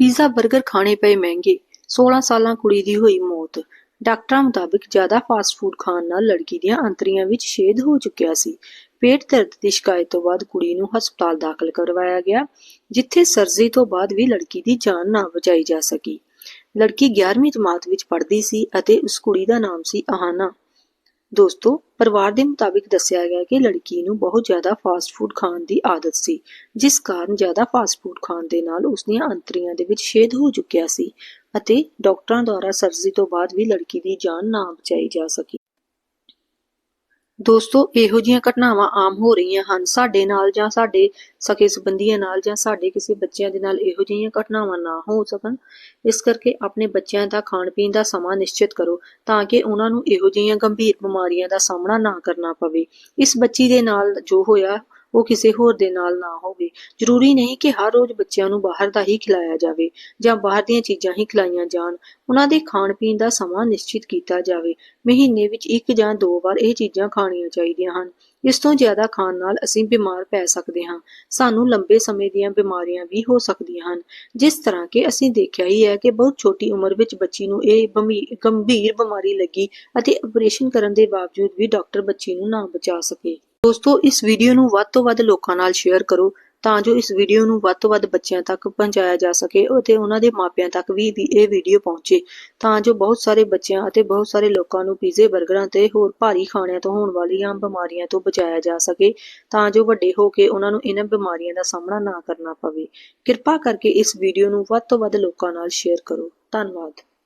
Pizza 버ਗਰ ਖਾਣੇ ਪਏ ਮਹਿੰਗੇ। 16 ਸਾਲਾਂ ਕੁੜੀ ਦੀ ਹੋਈ ਮੌਤ। ਡਾਕਟਰਾਂ ਮੁਤਾਬਿਕ ਜ਼ਿਆਦਾ ਫਾਸਟ ਫੂਡ ਖਾਣ ਨਾਲ ਲੜਕੀ ਦੀਆਂ ਅੰਤਰੀਆਂ ਵਿੱਚ ਛੇਦ ਹੋ ਚੁੱਕਿਆ ਸੀ। ਪੇਟ ਦਰਦ ਦੀ ਸ਼ਿਕਾਇਤ ਤੋਂ ਬਾਅਦ ਕੁੜੀ ਨੂੰ ਹਸਪਤਾਲ ਦਾਖਲ ਕਰਵਾਇਆ ਗਿਆ, ਜਿੱਥੇ ਸਰਜਰੀ ਤੋਂ ਬਾਅਦ ਵੀ ਲੜਕੀ ਦੀ ਜਾਨ ਨਾ ਬਚਾਈ ਜਾ ਸਕੀ। ਲੜਕੀ 11ਵੀਂ ਜਮਾਤ ਵਿੱਚ ਪੜ੍ਹਦੀ ਸੀ ਅਤੇ ਉਸ ਕੁੜੀ ਦਾ ਨਾਮ ਸੀ ਆਹਾਨਾ ਦੋਸਤੋ, ਪਰਿਵਾਰ ਦੇ ਮੁਤਾਬਿਕ ਦੱਸਿਆ ਗਿਆ ਕਿ ਲੜਕੀ ਨੂੰ ਬਹੁਤ ਜ਼ਿਆਦਾ ਫਾਸਟ ਫੂਡ ਖਾਣ ਦੀ ਆਦਤ ਸੀ, ਜਿਸ ਕਾਰਨ ਜ਼ਿਆਦਾ ਫਾਸਟ ਫੂਡ ਖਾਣ ਦੇ ਨਾਲ ਉਸ ਦੀਆਂ ਅੰਤੜੀਆਂ ਦੇ ਵਿੱਚ ਛੇਦ ਹੋ ਚੁੱਕਿਆ ਸੀ ਅਤੇ ਡਾਕਟਰਾਂ ਦੁਆਰਾ ਸਰਜਰੀ ਤੋਂ ਬਾਅਦ ਵੀ ਲੜਕੀ ਦੀ ਜਾਨ ਨਾ ਬਚਾਈ ਜਾ ਸਕੀ। ਦੋਸਤੋ, ਇਹੋ ਜਿਹੀਆਂ ਘਟਨਾਵਾਂ ਆਮ ਹੋ ਰਹੀਆਂ ਹਨ। ਸਾਡੇ ਨਾਲ ਜਾਂ ਸਾਡੇ ਸਕੇ ਸੰਬੰਧੀਆਂ ਨਾਲ ਜਾਂ ਸਾਡੇ ਕਿਸੇ ਬੱਚਿਆਂ ਦੇ ਨਾਲ ਇਹੋ ਜਿਹੀਆਂ ਘਟਨਾਵਾਂ ਨਾ ਹੋ ਸਕਣ। ਇਸ ਕਰਕੇ ਆਪਣੇ ਬੱਚਿਆਂ ਦਾ ਖਾਣ ਪੀਣ ਦਾ ਸਮਾਂ ਨਿਸ਼ਚਿਤ ਕਰੋ ਤਾਂ ਕਿ ਉਹਨਾਂ ਨੂੰ ਇਹੋ ਜਿਹੀਆਂ ਗੰਭੀਰ ਬਿਮਾਰੀਆਂ ਦਾ ਸਾਹਮਣਾ ਨਾ ਕਰਨਾ ਪਵੇ। ਇਸ ਬੱਚੀ ਦੇ ਨਾਲ ਜੋ ਹੋਇਆ ਉਹ ਕਿਸੇ ਹੋਰ ਦੇ ਨਾਲ ਨਾ ਹੋਵੇ। ਜ਼ਰੂਰੀ ਨਹੀਂ ਕਿ ਹਰ ਰੋਜ਼ ਬੱਚਿਆਂ ਨੂੰ ਬਾਹਰ ਦਾ ਹੀ ਖਿਲਾਇਆ ਜਾਵੇ ਜਾਂ ਬਾਹਰ ਦੀਆਂ ਚੀਜ਼ਾਂ ਹੀ ਖਿਲਾਈਆਂ ਜਾਣ। ਉਹਨਾਂ ਦੇ ਖਾਣ ਪੀਣ ਦਾ ਸਮਾਂ ਨਿਸ਼ਚਿਤ ਕੀਤਾ ਜਾਵੇ। ਮਹੀਨੇ ਵਿੱਚ ਇੱਕ ਜਾਂ ਦੋ ਵਾਰ ਇਹ ਚੀਜ਼ਾਂ ਖਾਣੀਆਂ ਚਾਹੀਦੀਆਂ ਹਨ। ਇਸ ਤੋਂ ਜ਼ਿਆਦਾ ਖਾਣ ਨਾਲ ਅਸੀਂ ਬਿਮਾਰ ਪੈ ਸਕਦੇ ਹਾਂ। ਸਾਨੂੰ ਲੰਬੇ ਸਮੇਂ ਦੀਆਂ ਬਿਮਾਰੀਆਂ ਵੀ ਹੋ ਸਕਦੀਆਂ ਹਨ। ਜਿਸ ਤਰ੍ਹਾਂ ਕਿ ਅਸੀਂ ਦੇਖਿਆ ਹੀ ਹੈ ਕਿ ਬਹੁਤ ਛੋਟੀ ਉਮਰ ਵਿੱਚ ਬੱਚੀ ਨੂੰ ਇਹ ਬਮੀ- ਗੰਭੀਰ ਬਿਮਾਰੀ ਲੱਗੀ ਅਤੇ ਆਪਰੇਸ਼ਨ ਕਰਨ ਦੇ ਬਾਵਜੂਦ ਵੀ ਡਾਕਟਰ ਬੱਚੀ ਨੂੰ ਨਾ ਬਚਾ ਸਕੇ। ਦੋਸਤੋ, ਇਸ ਵੀਡੀਓ ਨੂੰ ਵੱਧ ਤੋਂ ਵੱਧ ਲੋਕਾਂ ਨਾਲ ਸ਼ੇਅਰ ਕਰੋ ਤਾਂ ਜੋ ਇਸ ਵੀਡੀਓ ਨੂੰ ਵੱਧ ਤੋਂ ਵੱਧ ਬੱਚਿਆਂ ਤੱਕ ਪਹੁੰਚਾਇਆ ਜਾ ਸਕੇ ਅਤੇ ਉਹਨਾਂ ਦੇ ਮਾਪਿਆਂ ਤੱਕ ਵੀ ਇਹ ਵੀਡੀਓ ਪਹੁੰਚੇ ਤਾਂ ਜੋ ਬਹੁਤ ਸਾਰੇ ਬੱਚਿਆਂ ਅਤੇ ਬਹੁਤ ਸਾਰੇ ਲੋਕਾਂ ਨੂੰ ਪੀਜ਼ੇ 버ਗਰਾਂ ਤੇ ਹੋਰ ਭਾਰੀ ਖਾਣਿਆਂ ਤੋਂ ਹੋਣ ਵਾਲੀਆਂ ਬਿਮਾਰੀਆਂ ਤੋਂ ਬਚਾਇਆ ਜਾ ਸਕੇ ਤਾਂ ਜੋ ਵੱਡੇ ਹੋ ਕੇ ਉਹਨਾਂ ਨੂੰ ਇਹਨਾਂ ਬਿਮਾਰੀਆਂ ਦਾ ਸਾਹਮਣਾ ਨਾ ਕਰਨਾ ਪਵੇ। ਕਿਰਪਾ ਕਰਕੇ ਇਸ ਵੀਡੀਓ ਨੂੰ ਵੱਧ ਤੋਂ ਵੱਧ ਲੋਕਾਂ ਨਾਲ ਸ਼ੇਅਰ ਕਰੋ। ਧੰਨਵਾਦ।